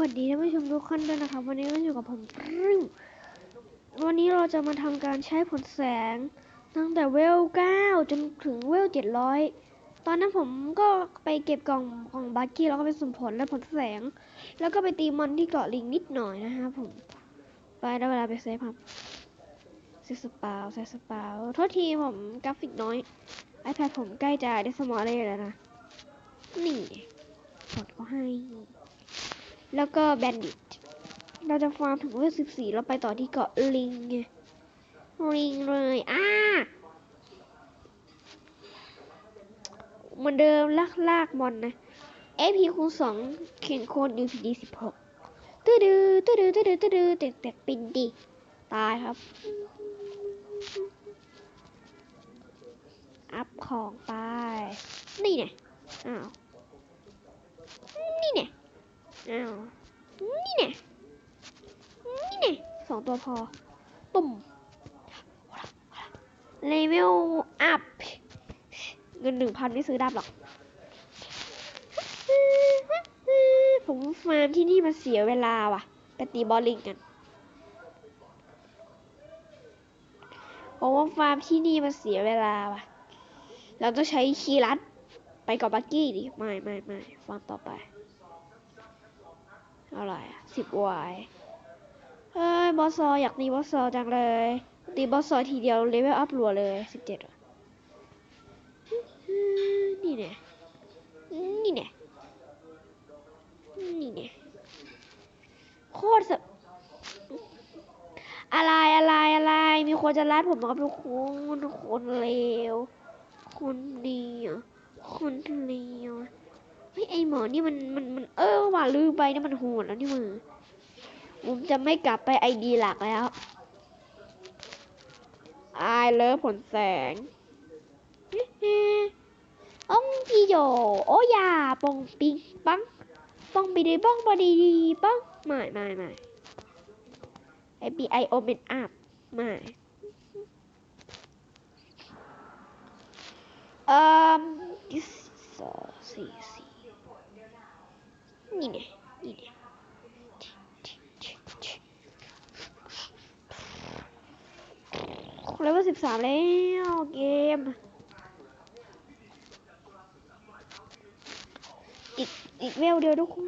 สวัสดีท่านผู้ชมทุกคนด้วยนะครับ วันนี้ก็อยู่กับผมรึ้งวันนี้เราจะมาทำการใช้ผลแสง ตั้งแต่เวล 9 จนถึงเวล 700 ตอนนั้นผมก็ไปเก็บกล่องของบักกี้แล้วก็ไปสุ่มผลและผลแสง แล้วก็ไปตีมอนที่เกาะลิงนิดหน่อยนะครับผม ไปได้เวลาไปเซฟครับเซฟสปาวเซฟสปาวโทษทีผมกราฟิกน้อย iPad ผมใกล้จะได้สมอลเลยแล้วนะ นี่กดก็ให้ แล้วก็แบนดิต เราจะฟาร์มถึงเวลสิบสี่แล้วไปต่อที่เกาะลิงลิงเลยอ่าเหมือนเดิมลากลากมอนนะ AP คูณสองเขียนโค้ด UPD สิบหกตื้อดื้อตื้อดื้อตื้อดื้อตื้อดื้อแตกแตกปินดี ตายครับ อัพของไป นี่เนี่ยอ้าว อ้าวนี่เนี่ยนี่เนี่ยสองตัวพอ ตุ่มเลเวลอัพเงินหนึ่งพันไม่ซื้อดาบหรอก ผมฟาร์มที่นี่มันเสียเวลาว่ะไปตีบอลลิงกันผมว่าฟาร์มที่นี่มันเสียเวลาว่ะ เราต้องใช้คีย์ลัดไปกับบักกี้ดิ ไม่ไม่ไม่ฟาร์มต่อไป เท่าไรอะสิบวายเฮ้ยบอสซออยากตีบอสซอจังเลย ตีบอสซอทีเดียวเลเวลอัพรัวเลยสิบเจ็ดนี่เนี่ยนี่เนี่ยนี่เนี่ยโคตรสะอะไรอะไรอะไร มีคนจะรัดผมนะครับทุกคนคนเลวคนดีอะคนเลว ฮ้ยไอหมอนี่มันมันมันเออว่าลืมไปนี่มันโหดแล้วนี่มือผมจะไม่กลับไปไอดีหลักแล้วอายเลิฟผลแสงองพี่โยโอ้ยาปองปิงปังปองไปดีบ้องบอดีดีปังไม่ไม่ไม่ไอบีไอโอเมนอัพไม่เอ่อสองสี่สี่ นี่ไงนี่ไงเลเวลสิบสามแล้วเกม อีกอีกเวลเดียวทุกคน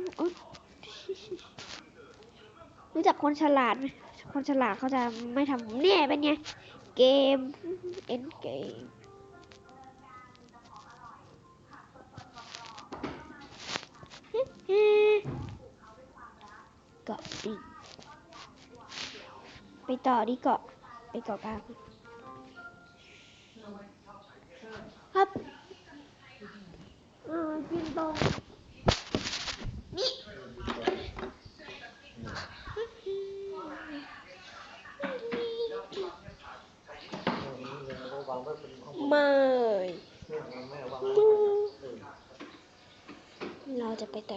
รู้จักคนฉลาดไหมคนฉลาดเขาจะไม่ทำเนี่ยเป็นไง เกม เอ็นเกม เกาะดิงไปต่อที่เกาะไปเกาะกลางครับเออกินตรงนี่มา จะไปต่อ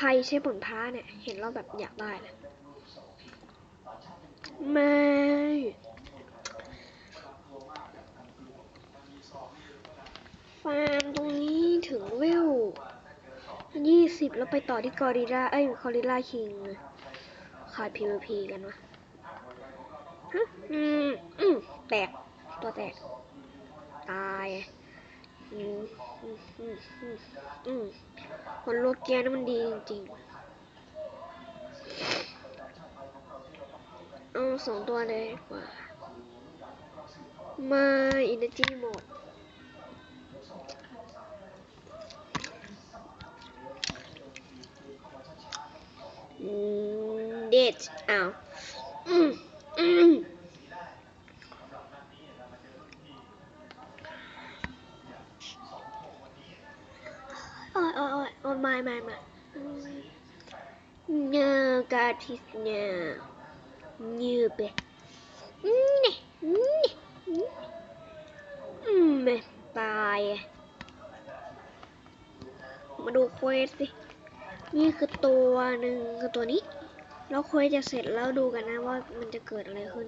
ใครใช้ผลท้าเนี่ย เห็นเราแบบอยากได้เลยไม่ฟาร์มตรงนี้ถึงเวลยี่สิบแล้วไปต่อที่กอริลลาเอ้ยคอริลลาคิงขาด PVP กันวะฮะอืมอืมแตก ตัวแตก ตาย อืมอืมอืมอืมอืมคนโลเกียนี่มันดีจริงๆ เอาสองตัวเลยกว่า มาอินเนจีหมดเด็ดอ้าวอืมอืม โอ้ยโอ้ยโอ้ยโอ้ยไม่ไม่ไม่อืม No, God, he's no. New bit. Mm, ไม่ตายอะมาดูเควสสิ นี่คือตัวหนึ่งคือตัวนี้ แล้วเควสจะเสร็จแล้วดูกันนะว่ามันจะเกิดอะไรขึ้น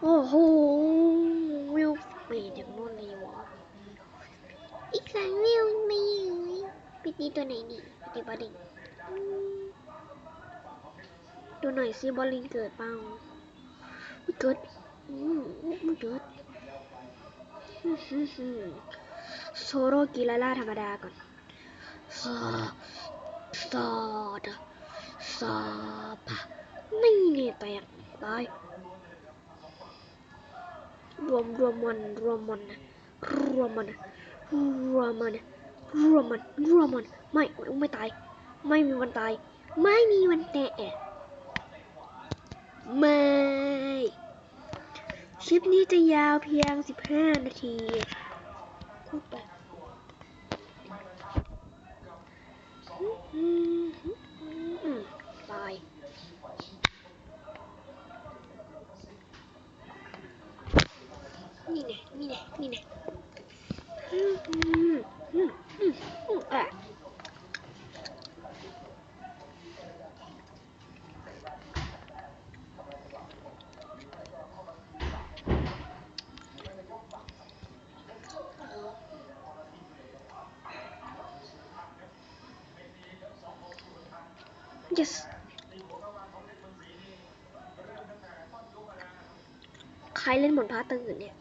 โอ้โหวิวไม่จากโน่นเลยวะ อีกสองวิวไม่เลยปิดนี้ตัวไหนนี่ปิดนี้บอลลิงอืมดูหน่อยซิบอลลิงเกิดเปล่าไม่เกิดอืมไม่เกิดอืมฮึ่มฮึ่มโซโรกิลาล่าธรรมดาก่อนซาซาดซาปะนี่เนี่ยแตกตายรวมรวมมันรวมมันนะรวมมันนะ รัวมันรัวมันรัวมมันไม่ไม่ตาย ไม่มีวันตาย ไม่มีวันแตะไม่คลิปนี้จะยาวเพียง 15 นาทีพูดไป yes ใครเล่นบนพาตื่นเนี่ย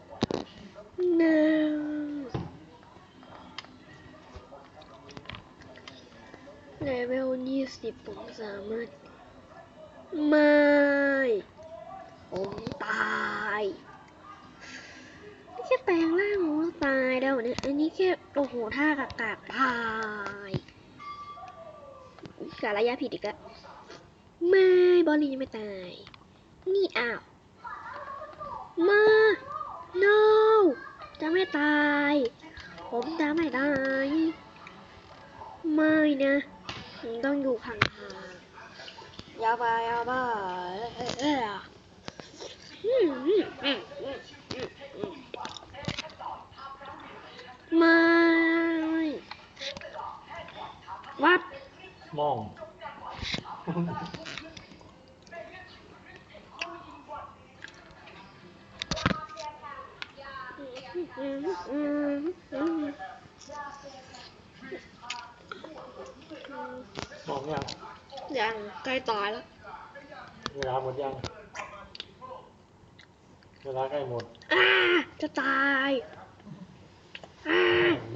no เลเวลยี่สิบผมสามารถ ไม่ ผมตายไม่แค่แปลงร่างผมก็ตายแล้วเนี่ย อันนี้แค่ โอ้โหท่ากากากตาย การะยะผิดอีกแล้วไม่บอลลียังไม่ตาย นี่อ้าว มา no จะไม่ตาย ผมจะไม่ตาย ไม่นะต้องอยู่ห่างๆอยาไปอยาไปเอ้ยเอ้ยอะอืมอืมอืมอืมอืมอืมไม่วัด มอง อืมอืมอืม มองยัง ยังใกล้ ตายแล้ว เวลาหมดยัง เวลาใกล้หมดอ่าจะตายอ่า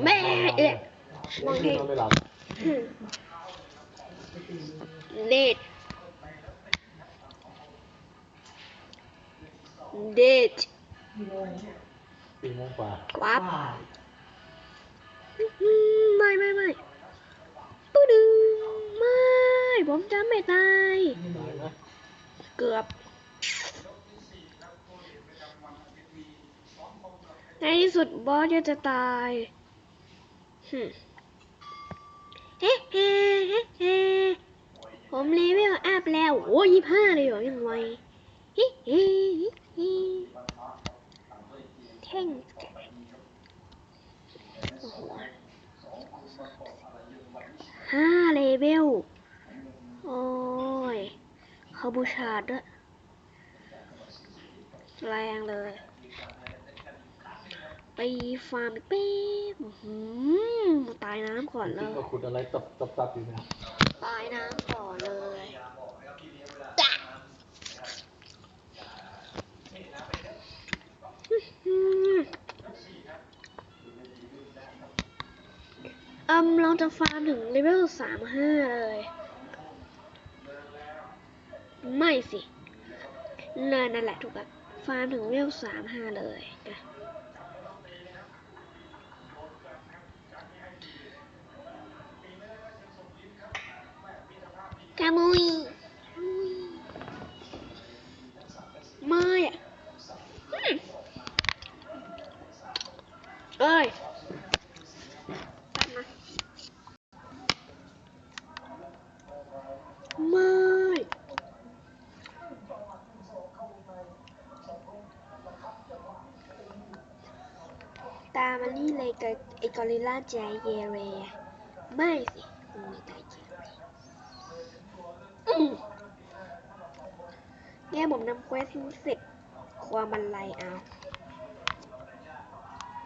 แม่เอ๊ะ มองเห็น นอนไม่หลับเด็ดเด็ดสี่โมงกว่าวับอืมไม่ไม่ไม่ปุ๊ดึงไม่ ผมจะไม่ตาย เกือบ ในที่สุดบอสจะตายเฮ้เฮ้เฮ้เฮ้ผมเลเวลอัพแล้ว โอ้ยี่ห้าเลยเหรอยังไวเฮ้เฮ้เฮ้แท่งห้าเลเวล โอ้ยเขาบูชาดด้วยแรงเลย ไปฟาร์มอีกแป๊บอื้อหือตายน้ำก่อนเลคิดยว่าขุดอะไรตับตับตับอยู่เนี่ยตายน้ำก่อนเลยอืมอืมเราจะฟาร์มถึงเลเวลสามห้าเลย ไม่สินั่นนั่นแหละถูกแล้วฟาร์มถึงเลเวลสามห้าเลยนะกามุยไม่อะเอ้ย นี่เลยกับไอ้กอริลลาใจเยเร ไม่สิงไม่ตายเยเรแง่ผมนำเควสทิ้งเสร็จ ความมันไรเอา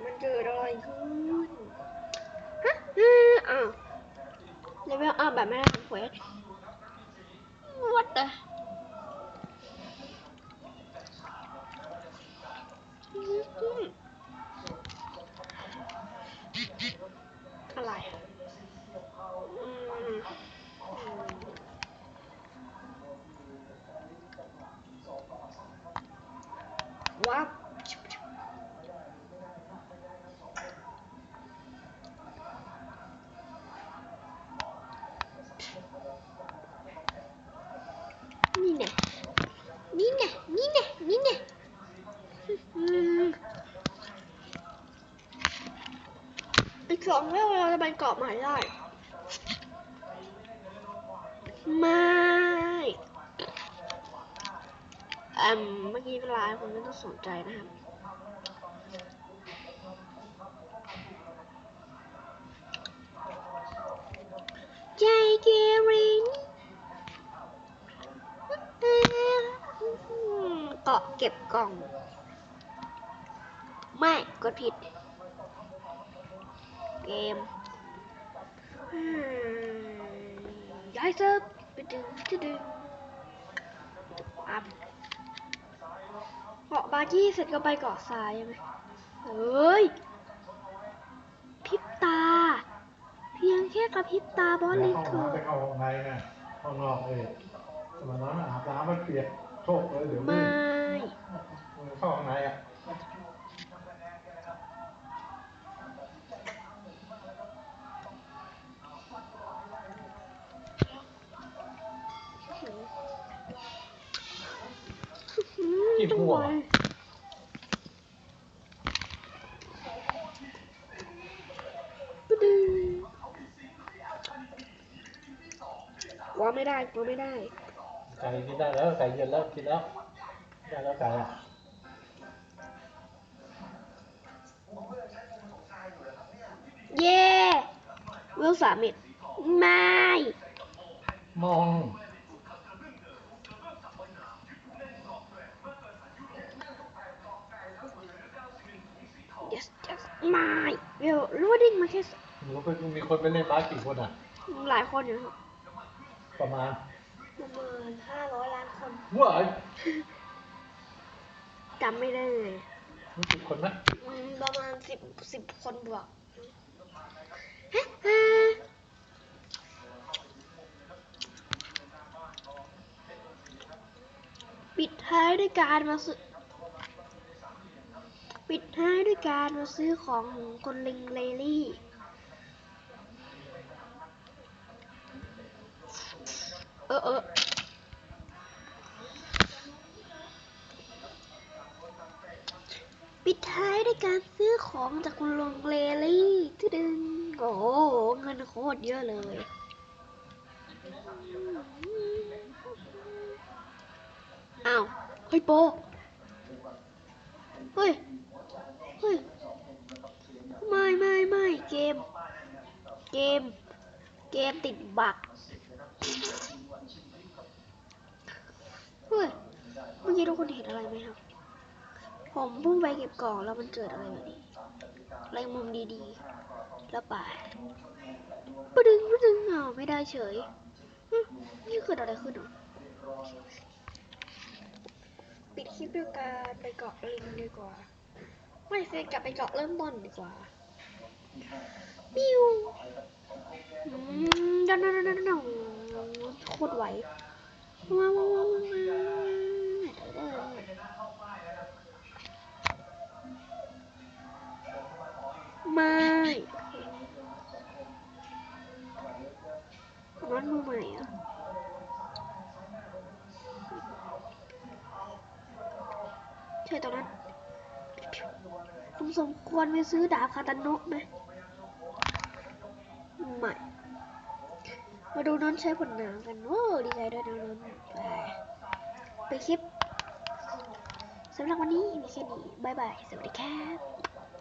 มันเกิดอะไรขึ้น ฮะอ้าวเลเวลอัพแบบไม่ได้ทำเควส What the าะไปเกาะใหม่ได้ ไม่อืมเมื่อกี้เป็นไลฟ์ผมไม่ต้องสนใจนะครับใจเกเรนเกาะเก็บกล่อง ไม่กดผิด เกม อืมย้ายเซิร์ฟไปดึงไปดึงอัพเกาะบาร์จี้เสร็จก็ไปเกาะทรายใช่ไหมเฮ้ยพริบตา เพียงแค่กระพริบตาบอสแล้ลิวงเข้าคือน้ำไปเข้าห้องในนะห้องนอกเอยสมัยนั้นอาบน้ำมันเปียกโชกเลยเดี๋ยวไม่ลื่นเข้าห้องในอะ กินหัวว่าไม่ได้ว่าไม่ได้ ไก่กินได้แล้วไก่เย็นแล้วกินแล้วได้แล้วไก่อะเย่เวลสามเม็ดไม่มอง yes yes ไม่เวลรู้ว่าดิ้งมาแค่สหนูไปมีคนไปเล่นบาสกี่คนอะ หลายคนอยู่ครับประมาณประมาณห้าร้อยล้านคนว้ายจำไม่ได้เลยรู้สึกคนนะอืมประมาณสิบสิบคนบวกปิดท้ายด้วยการมาซื้อ ปิดท้ายด้วยการมาซื้อของของคนลิงเลลี่ เออเออปิดท้ายด้วยการซื้อของจากคุณลุงเลลี่ที่ดึงโอ้โหเงินโคตรเยอะเลย อ้าว เฮ้ยโป เฮ้ย เฮ้ย ไม่ไม่ไม่ เกม เกม เกมติดบักเฮ้ย เมื่อกี้ทุกคนเห็นอะไรไหมครับ ผมเพิ่งไปเก็บกล่องแล้วมันเกิดอะไรแบบนี้อะไรมุมดีๆ แล้วป่าปะดึงปดึงอ้าไม่ได้เฉย นี่เกิดอะไรขึ้นหรอปิดคลิปด้วยการไปเกาะลิงดีกว่า ไม่เซกลับไปเกาะเริ่มต้นดีกว่า ปิ้วอืมดันดันดันดันโคตรไหวว้าวว้าวว้าวว้าวไม่ร้อนมือใหม่อะใช่ตอนนั้นผมสมควรไปซื้อดาบคาตาโนะไหม ไม่ มาดูน้องใช้ผลน้ำกัน โอ้ดีใจด้วยนะน้อนไปไปคลิปสำหรับวันนี้มีแค่นี้บายบาย สวัสดีครับ